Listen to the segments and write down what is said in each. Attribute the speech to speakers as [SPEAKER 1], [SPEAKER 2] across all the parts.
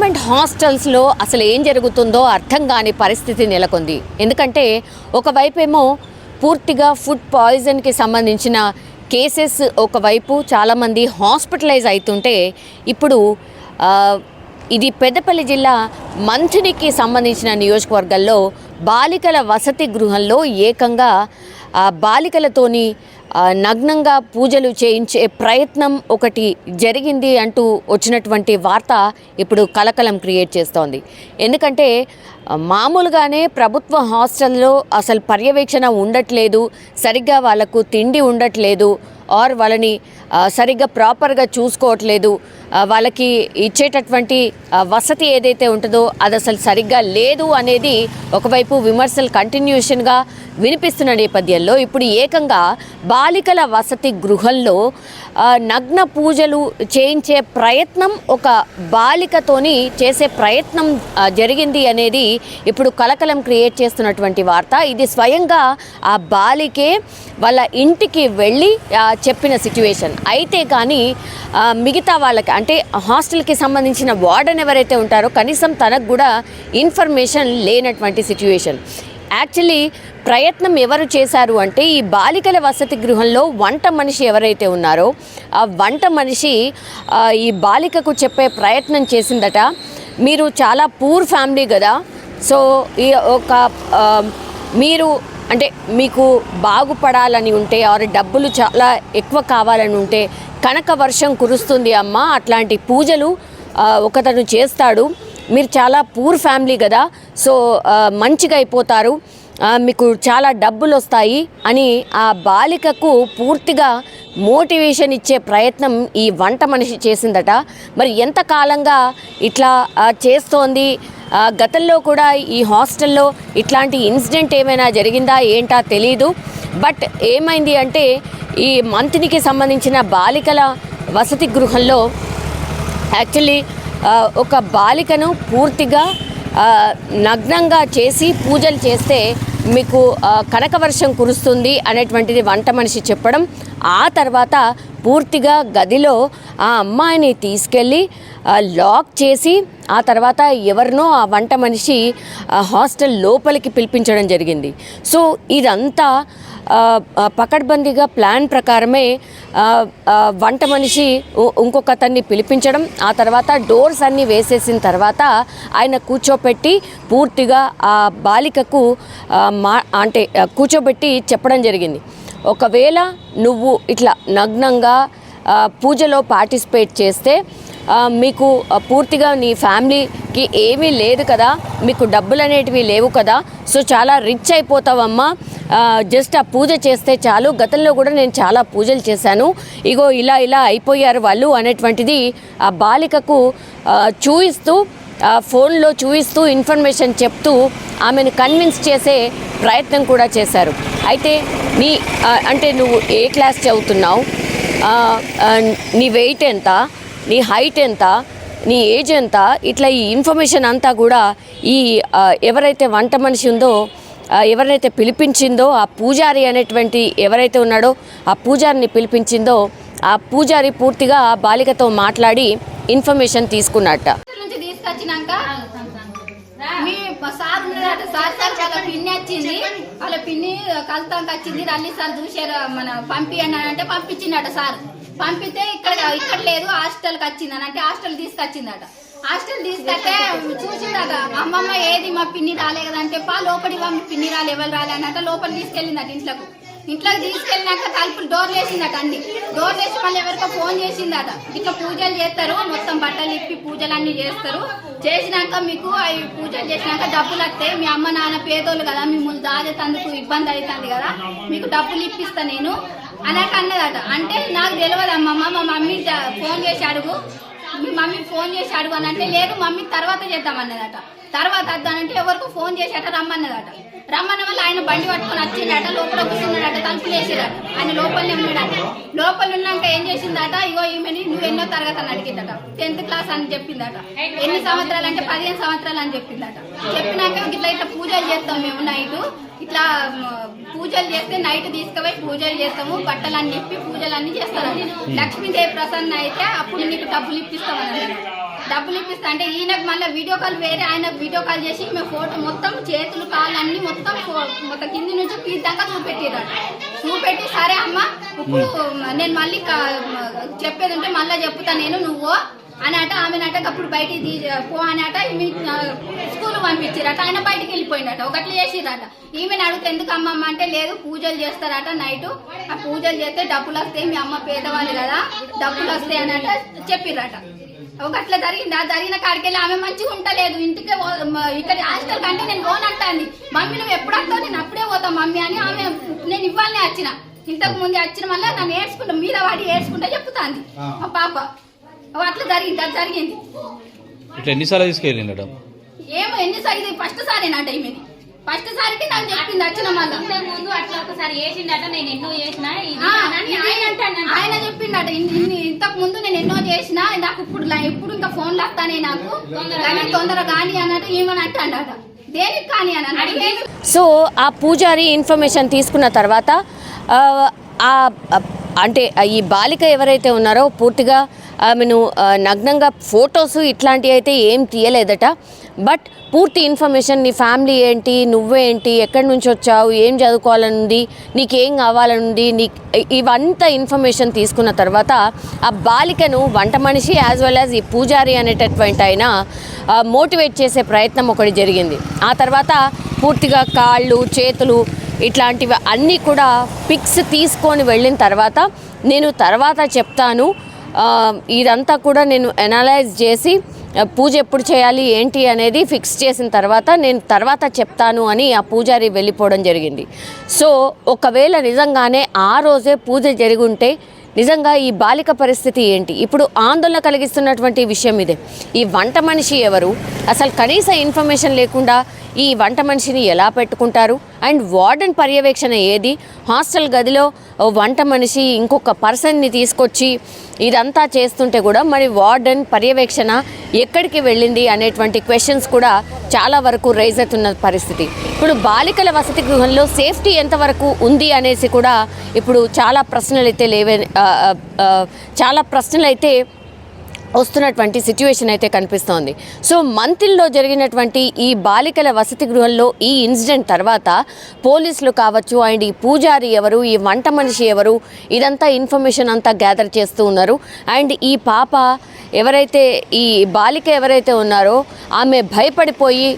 [SPEAKER 1] Government హాస్టల్స్లో అసలు ఏం జరుగుతుందో అర్థం కాని పరిస్థితి నెలకొంది. ఎందుకంటే ఒకవైపేమో పూర్తిగా ఫుడ్ పాయిజన్కి సంబంధించిన కేసెస్ ఒకవైపు చాలామంది హాస్పిటలైజ్ అవుతుంటే ఇప్పుడు ఇది పెద్దపల్లి జిల్లా మంచినికి సంబంధించిన నియోజకవర్గాల్లో బాలికల వసతి గృహంలో ఏకంగా బాలికలతోని నగ్నంగా పూజలు చేయించే ప్రయత్నం ఒకటి జరిగింది అంటూ వచ్చినటువంటి వార్త ఇప్పుడు కలకలం క్రియేట్ చేస్తోంది. ఎందుకంటే మామూలుగానే ప్రభుత్వ హాస్టల్లో అసలు పర్యవేక్షణ ఉండట్లేదు సరిగ్గా వాళ్ళకు తిండి ఉండట్లేదు ఆర్ వాళ్ళని సరిగ్గా ప్రాపర్గా చూసుకోవట్లేదు వాళ్ళకి ఇచ్చేటటువంటి వసతి ఏదైతే ఉంటుందో అది అసలు సరిగ్గా లేదు అనేది ఒకవైపు విమర్శలు కంటిన్యూషన్గా వినిపిస్తున్న నేపథ్యంలో ఇప్పుడు ఏకంగా బాలికల వసతి గృహంలో నగ్న పూజలు చేయించే ప్రయత్నం ఒక బాలికతోని చేసే ప్రయత్నం జరిగింది అనేది ఇప్పుడు కలకలం క్రియేట్ చేస్తున్నటువంటి వార్త. ఇది స్వయంగా ఆ బాలికే వాళ్ళ ఇంటికి వెళ్ళి చెప్పిన సిచ్యువేషన్. అయితే కానీ మిగతా వాళ్ళకి అంటే హాస్టల్కి సంబంధించిన వార్డెన్ ఎవరైతే ఉంటారో కనీసం తనకు కూడా ఇన్ఫర్మేషన్ లేనటువంటి సిచ్యువేషన్. యాక్చువల్లీ ప్రయత్నం ఎవరు చేశారు అంటే ఈ బాలికల వసతి గృహంలో వంట మనిషి ఎవరైతే ఉన్నారో ఆ వంట మనిషి ఈ బాలికకు చెప్పే ప్రయత్నం చేసిందట. మీరు చాలా పూర్ ఫ్యామిలీ కదా సో ఈ ఒక మీరు అంటే మీకు బాగుపడాలని ఉంటే ఆరు డబ్బులు చాలా ఎక్కువ కావాలని ఉంటే కనక వర్షం కురుస్తుంది అమ్మ. అట్లాంటి పూజలు ఒకతను చేస్తాడు. మీరు చాలా పూర్ ఫ్యామిలీ కదా సో మంచిగా అయిపోతారు. మీకు చాలా డబ్బులు వస్తాయి అని ఆ బాలికకు పూర్తిగా మోటివేషన్ ఇచ్చే ప్రయత్నం ఈ వంట మనిషి చేసిందట. మరి ఎంతకాలంగా ఇట్లా చేస్తోంది? గతంలో కూడా ఈ హాస్టల్లో ఇట్లాంటి ఇన్సిడెంట్ ఏమైనా జరిగిందా ఏంటా తెలీదు. బట్ ఏమైంది అంటే ఈ మంత్నికి సంబంధించిన బాలికల వసతి గృహంలో యాక్చువల్లీ ఒక బాలికను పూర్తిగా నగ్నంగా చేసి పూజలు చేస్తే మీకు కనక కనకవర్షం కురుస్తుంది అనేటువంటిది వంట మనిషి చెప్పడం. ఆ తర్వాత పూర్తిగా గదిలో ఆ అమ్మాయిని తీసుకెళ్ళి లాక్ చేసి ఆ తర్వాత ఎవరినో ఆ వంట మనిషి హాస్టల్ లోపలికి పిలిపించడం జరిగింది. సో ఇదంతా పకడ్బందీగా ప్లాన్ ప్రకారమే వంట మనిషి ఇంకొక అతన్ని పిలిపించడం ఆ తర్వాత డోర్స్ అన్నీ వేసేసిన తర్వాత ఆయన కూర్చోపెట్టి పూర్తిగా ఆ బాలికకు మా అంటే కూర్చోబెట్టి చెప్పడం జరిగింది. ఒకవేళ నువ్వు ఇట్లా నగ్నంగా పూజలో పార్టిసిపేట్ చేస్తే మీకు పూర్తిగా నీ ఫ్యామిలీకి ఏమీ లేదు కదా మీకు డబ్బులు అనేటివి లేవు కదా సో చాలా రిచ్ అయిపోతావమ్మా. జస్ట్ ఆ పూజ చేస్తే చాలు. గతంలో కూడా నేను చాలా పూజలు చేశాను. ఇగో ఇలా ఇలా అయిపోయారు వాళ్ళు అనేటువంటిది ఆ బాలికకు చూయిస్తూ ఫోన్లో చూయిస్తూ ఇన్ఫర్మేషన్ చెప్తూ ఆమెను కన్విన్స్ చేసే ప్రయత్నం కూడా చేశారు. అయితే నీ అంటే నువ్వు ఏ క్లాస్ చదువుతున్నావు? నీ వెయిట్ ఎంత? నీ హైట్ ఎంత? నీ ఏజ్ ఎంత? ఇట్లా ఈ ఇన్ఫర్మేషన్ అంతా కూడా ఈ ఎవరైతే వంట మనిషి ఉందో ఎవరైతే పిలిపించిందో ఆ పూజారి అనేటువంటి ఎవరైతే ఉన్నాడో ఆ పూజారిని పిలిపించిందో ఆ పూజారి పూర్తిగా ఆ బాలికతో మాట్లాడి ఇన్ఫర్మేషన్ తీసుకున్నట్ట.
[SPEAKER 2] నుంచి తీసుకొచ్చినాక మీ సార్ ఉన్నాడట సార్ సార్ వాళ్ళ పిన్ని వచ్చింది. వాళ్ళ పిన్ని కలుతానికి వచ్చింది. రల్లి సార్ చూసారు మన పంపి అంటే పంపించిందట సార్. పంపితే ఇక్కడ ఇక్కడ లేదు హాస్టల్కి వచ్చింది అని అంటే హాస్టల్ తీసుకొచ్చిందట. హాస్టల్ తీసుకొస్తే చూసిందట అమ్మమ్మ ఏది మా పిన్ని రాలే కదా అంటే పా లోపలికి వా, పిన్ని రాలే ఎవరు రాలే అన్నట్టు లోపలి తీసుకెళ్ళిందట ఇంట్లోకి. ఇంట్లోకి తీసుకెళ్ళినాక తలుపులు డోర్లు వేసిందట అండి డోర్ వేసి మళ్ళీ ఎవరికో ఫోన్ చేసిందట. ఇట్లా పూజలు చేస్తారు మొత్తం బట్టలు ఇప్పి పూజలు అన్ని చేస్తారు. చేసినాక మీకు అవి పూజలు చేసినాక డబ్బులు వస్తాయి మీ అమ్మ నాన్న పేదోళ్ళు కదా మిమ్మల్ని దాచేతందుకు ఇబ్బంది అవుతుంది కదా మీకు డబ్బులు ఇప్పిస్తా నేను అనక అన్నదట. అంటే నాకు తెలియదు అమ్మమ్మ మా మమ్మీ ఫోన్ చేసి అడుగు. మీ మమ్మీ ఫోన్ చేసి అడుగు అని అంటే లేదు మమ్మీ తర్వాత చేద్దామన్నదట తర్వాత వద్దానంటే ఎవరికి ఫోన్ చేసేట రమ్మన్నదట. రమ్మన్న వల్ల ఆయన బండి పట్టుకొని వచ్చిండట లోపల కూర్చున్నాడట తలుపులు వేసిరట ఆయన లోపలనే ఉన్నాడట. లోపల ఉన్నాక ఏం చేసిందట ఇగో ఈమెని నువ్వు ఎన్నో తరగతి అని అడిగిందట. టెన్త్ క్లాస్ అని చెప్పిందట. ఎన్ని సంవత్సరాలు అంటే పదిహేను సంవత్సరాలు అని చెప్పిందట. చెప్పినాక ఇట్లా ఇట్లా పూజలు చేస్తాం మేము నైట్. ఇట్లా పూజలు చేస్తే నైట్ తీసుకుపోయి పూజలు చేస్తాము బట్టలు అన్నీ ఇప్పి అన్ని చేస్తారని లక్ష్మీదేవి ప్రసన్న అయితే అప్పుడు నీకు డబ్బులు ఇప్పిస్తామని డబ్బులు ఇప్పిస్తా అంటే ఈయనకు మళ్ళీ వీడియో కాల్ వేరే ఆయన వీడియో కాల్ చేసి మేము ఫోటో మొత్తం చేతులు కాళ్ళు అన్ని మొత్తం మొత్తం కింది నుంచి తీద్దాకా చూపెట్టిరట చూపెట్టి సరే అమ్మ ఇప్పుడు నేను మళ్ళీ చెప్పేది ఉంటే మళ్ళీ చెప్తా నేను నువ్వు అని అట ఆమెనట అప్పుడు బయటికి తీ పో అని అట మీ స్కూల్ పంపించారట ఆయన బయటికి వెళ్ళిపోయిందట ఒకటి చేసిరట ఈమెను అడిగితే ఎందుకు అమ్మమ్మ అంటే లేదు పూజలు చేస్తారట నైట్. ఆ పూజలు చేస్తే డబ్బులు వస్తాయి మీ అమ్మ పేదవాళ్ళు కదా డబ్బులు వస్తాయి అని అట చెప్పిరట ఒక అట్లా జరిగింది? ఆ జరిగిన కాడికెళ్ళి ఆమె మంచిగా ఉంటలేదు ఇంటికి ఇక్కడ హాస్టల్ కంటే నేను పోనంటాంది మమ్మీ నువ్వు ఎప్పుడు వస్తావు? నేను అప్పుడే పోతా మమ్మీ అని ఆమె నేను ఇవ్వాలనే వచ్చిన ఇంతకు ముందు వచ్చిన వల్ల నన్ను ఏడ్చుకుంటా మీద వాడి ఏడ్చుకుంటా చెప్తాంది. మా పాప. అట్లా జరిగింది అది జరిగింది.
[SPEAKER 3] ఇట్లా ఎన్నిసార్లు తీసుకెళ్ళిండట?
[SPEAKER 2] ఏమో ఎన్నిసారి ఇది? ఫస్ట్ సారేనంట ఈమెది ఫస్ట్ సారికి నాకు చెప్పింది వచ్చిన మళ్ళా.
[SPEAKER 4] ఇంతకు ముందు అట్లా ఒకసారి చేసిండట నేను ఎన్నో చేసిన ఆయన అంటాడంట.
[SPEAKER 2] ఆయన చెప్పిండట ఇంతకు ముందు నేను ఎన్నో చేసిన నాకు ఇప్పుడు ఇప్పుడు ఇంకా ఫోన్లు వస్తానే నాకు. కానీ తొందర కానీ అన్నట్టు ఏమని అంటాడట దేనికి కానీ అని
[SPEAKER 4] అడిగి
[SPEAKER 1] సో ఆ పూజారి ఇన్ఫర్మేషన్ తీసుకున్న తర్వాత ఆ, అంటే ఈ బాలిక ఎవరైతే ఉన్నారో పూర్తిగా ఆమెను నగ్నంగా ఫొటోస్ ఇట్లాంటివి అయితే ఏం తీయలేదట. బట్ పూర్తి ఇన్ఫర్మేషన్ నీ ఫ్యామిలీ ఏంటి నువ్వేంటి ఎక్కడి నుంచి వచ్చావు ఏం చదువుకోవాలనుంది నీకేం కావాలనుంది నీ ఇవంతా ఇన్ఫర్మేషన్ తీసుకున్న తర్వాత ఆ బాలికను వంట మనిషి యాజ్ వెల్ యాజ్ ఈ పూజారి అనేటటువంటి ఆయన మోటివేట్ చేసే ప్రయత్నం ఒకటి జరిగింది. ఆ తర్వాత పూర్తిగా కాళ్ళు చేతులు ఇట్లాంటివి అన్నీ కూడా పిక్స్ తీసుకొని వెళ్ళిన తర్వాత నేను తర్వాత చెప్తాను. ఇదంతా కూడా నేను ఎనలైజ్ చేసి పూజ ఎప్పుడు చేయాలి ఏంటి అనేది ఫిక్స్ చేసిన తర్వాత నేను తర్వాత చెప్తాను అని ఆ పూజారి వెళ్ళిపోవడం జరిగింది. సో ఒకవేళ నిజంగానే ఆ రోజే పూజ జరిగి ఉంటే నిజంగా ఈ బాలిక పరిస్థితి ఏంటి? ఇప్పుడు ఆందోళన కలిగిస్తున్నటువంటి విషయం ఇదే. ఈ వంట మనిషి ఎవరు? అసలు కనీస ఇన్ఫర్మేషన్ లేకుండా ఈ వంట మనిషిని ఎలా పెట్టుకుంటారు? అండ్ వార్డెన్ పర్యవేక్షణ ఏది? హాస్టల్ గదిలో వంట మనిషి ఇంకొక పర్సన్ని తీసుకొచ్చి ఇదంతా చేస్తుంటే కూడా మరి వార్డెన్ పర్యవేక్షణ ఎక్కడికి వెళ్ళింది అనేటువంటి క్వశ్చన్స్ కూడా చాలా వరకు రైజ్ అవుతున్న పరిస్థితి. ఇప్పుడు బాలికల వసతి గృహంలో సేఫ్టీ ఎంతవరకు ఉంది అనేసి కూడా ఇప్పుడు చాలా ప్రశ్నలు అయితే లేవే చాలా ప్రశ్నలు అయితే వస్తున్నటువంటి సిచ్యువేషన్ అయితే కనిపిస్తోంది. సో మంతిల్లో జరిగినటువంటి ఈ బాలికల వసతి గృహంలో ఈ ఇన్సిడెంట్ తర్వాత పోలీసులు కావచ్చు అండ్ ఈ పూజారి ఎవరు ఈ వంట మనిషి ఎవరు ఇదంతా ఇన్ఫర్మేషన్ అంతా గ్యాదర్ చేస్తూ ఉన్నారు. అండ్ ఈ పాప ఎవరైతే ఈ బాలిక ఎవరైతే ఉన్నారో ఆమె భయపడిపోయి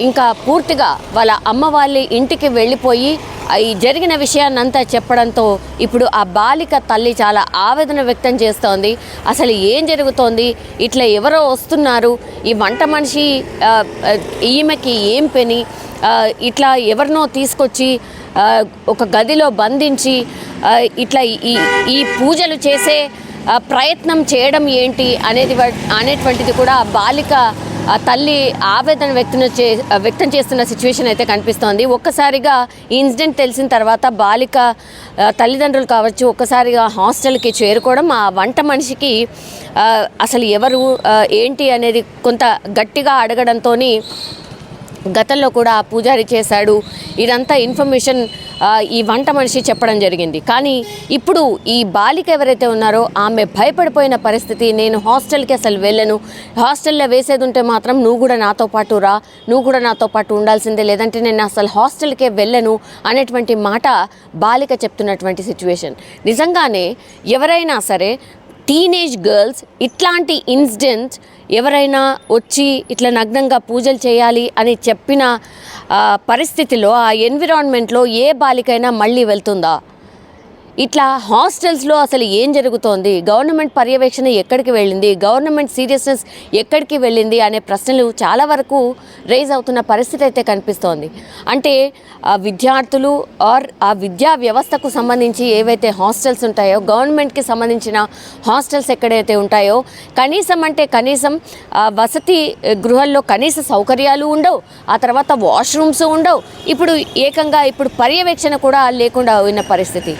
[SPEAKER 1] ఇంకా పూర్తిగా వాళ్ళ అమ్మ వాళ్ళ ఇంటికి వెళ్ళిపోయి ఈ జరిగిన విషయాన్నంతా చెప్పడంతో ఇప్పుడు ఆ బాలిక తల్లి చాలా ఆవేదన వ్యక్తం చేస్తోంది. అసలు ఏం జరుగుతోంది? ఇట్లా ఎవరో వస్తున్నారు? ఈ వంట మనిషి ఈమెకి ఏం పని? ఇట్లా ఎవరినో తీసుకొచ్చి ఒక గదిలో బంధించి ఇట్లా ఈ ఈ పూజలు చేసే ప్రయత్నం చేయడం ఏంటి? అనేది వ- అనేటువంటిది కూడా బాలిక తల్లి ఆవేదన వ్యక్తం చే వ్యక్తం చేస్తున్న సిచ్యువేషన్ అయితే కనిపిస్తోంది. ఒక్కసారిగా ఈ ఇన్సిడెంట్ తెలిసిన తర్వాత బాలిక తల్లిదండ్రులు కావచ్చు ఒక్కసారిగా హాస్టల్కి చేరుకోవడం ఆ వంట మనిషికి అసలు ఎవరు ఏంటి అనేది కొంత గట్టిగా అడగడంతో గతంలో కూడా ఆ పూజారి చేశాడు. ఇదంతా ఇన్ఫర్మేషన్ ఈ వంట మనిషి చెప్పడం జరిగింది. కానీ ఇప్పుడు ఈ బాలిక ఎవరైతే ఉన్నారో ఆమె భయపడిపోయిన పరిస్థితి నేను హాస్టల్కి అసలు వెళ్ళను. హాస్టల్లో వేసేది ఉంటే మాత్రం నువ్వు కూడా నాతో పాటు రా నువ్వు కూడా నాతో పాటు ఉండాల్సిందే. లేదంటే నేను అసలు హాస్టల్కే వెళ్ళను అనేటువంటి మాట బాలిక చెప్తున్నటువంటి సిచ్యువేషన్. నిజంగానే ఎవరైనా సరే టీనేజ్ గర్ల్స్ ఇట్లాంటి ఇన్సిడెంట్స్ ఎవరైనా వచ్చి ఇట్లా నగ్నంగా పూజలు చేయాలి అని చెప్పిన పరిస్థితిలో ఆ ఎన్విరాన్మెంట్లో ఏ బాలికైనా మళ్ళీ వెళ్తుందా? ఇట్లా హాస్టల్స్లో అసలు ఏం జరుగుతోంది? గవర్నమెంట్ పర్యవేక్షణ ఎక్కడికి వెళ్ళింది? గవర్నమెంట్ సీరియస్నెస్ ఎక్కడికి వెళ్ళింది? అనే ప్రశ్నలు చాలా వరకు రేజ్ అవుతున్న పరిస్థితి అయితే కనిపిస్తోంది. అంటే ఆ విద్యార్థులు ఆర్ ఆ విద్యా వ్యవస్థకు సంబంధించి ఏవైతే హాస్టల్స్ ఉంటాయో గవర్నమెంట్కి సంబంధించిన హాస్టల్స్ ఎక్కడైతే ఉంటాయో కనీసం అంటే కనీసం వసతి గృహాల్లో కనీస సౌకర్యాలు ఉండవు. ఆ తర్వాత వాష్రూమ్స్ ఉండవు. ఇప్పుడు ఏకంగా ఇప్పుడు పర్యవేక్షణ కూడా లేకుండా ఉన్న పరిస్థితి.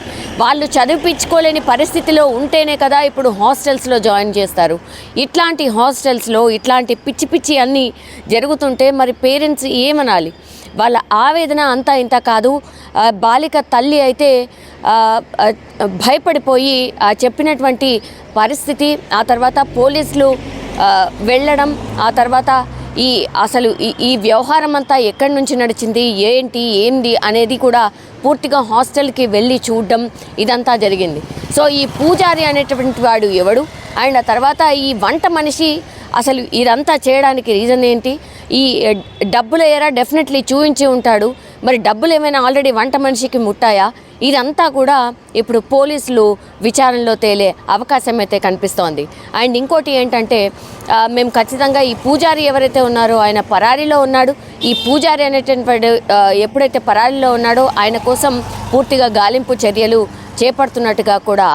[SPEAKER 1] వాళ్ళు చదివిపించుకోలేని పరిస్థితిలో ఉంటేనే కదా ఇప్పుడు హాస్టల్స్లో జాయిన్ చేస్తారు. ఇట్లాంటి హాస్టల్స్లో ఇట్లాంటి పిచ్చి పిచ్చి అన్నీ జరుగుతుంటే మరి పేరెంట్స్ ఏమనాలి? వాళ్ళ ఆవేదన అంతా ఇంత కాదు. బాలిక తల్లి అయితే భయపడిపోయి చెప్పినటువంటి పరిస్థితి ఆ తర్వాత పోలీసులు వెళ్ళడం ఆ తర్వాత ఈ అసలు ఈ ఈ వ్యవహారం అంతా ఎక్కడి నుంచి నడిచింది? ఏంటి? ఏంది? అనేది కూడా పూర్తిగా హాస్టల్కి వెళ్ళి చూడడం ఇదంతా జరిగింది. సో ఈ పూజారి అనేటువంటి వాడు ఎవడు? అండ్ ఆ తర్వాత ఈ వంట మనిషి అసలు ఇదంతా చేయడానికి రీజన్ ఏంటి? ఈ డబ్బులు ఎరా డెఫినెట్లీ చూపించి ఉంటాడు. మరి డబ్బులు ఏమైనా ఆల్రెడీ వంట మనిషికి ముట్టాయా? ఇదంతా కూడా ఇప్పుడు పోలీసులు విచారణలో తేలే అవకాశం అయితే కనిపిస్తోంది. అండ్ ఇంకోటి ఏంటంటే మేము ఖచ్చితంగా ఈ పూజారి ఎవరైతే ఉన్నారో ఆయన పరారీలో ఉన్నాడు. ఈ పూజారి అనేటువంటి ఎప్పుడైతే పరారీలో ఉన్నాడో ఆయన కోసం పూర్తిగా గాలింపు చర్యలు చేపడుతున్నట్టుగా కూడా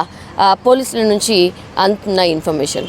[SPEAKER 1] పోలీసుల నుంచి అందుతున్న ఇన్ఫర్మేషన్.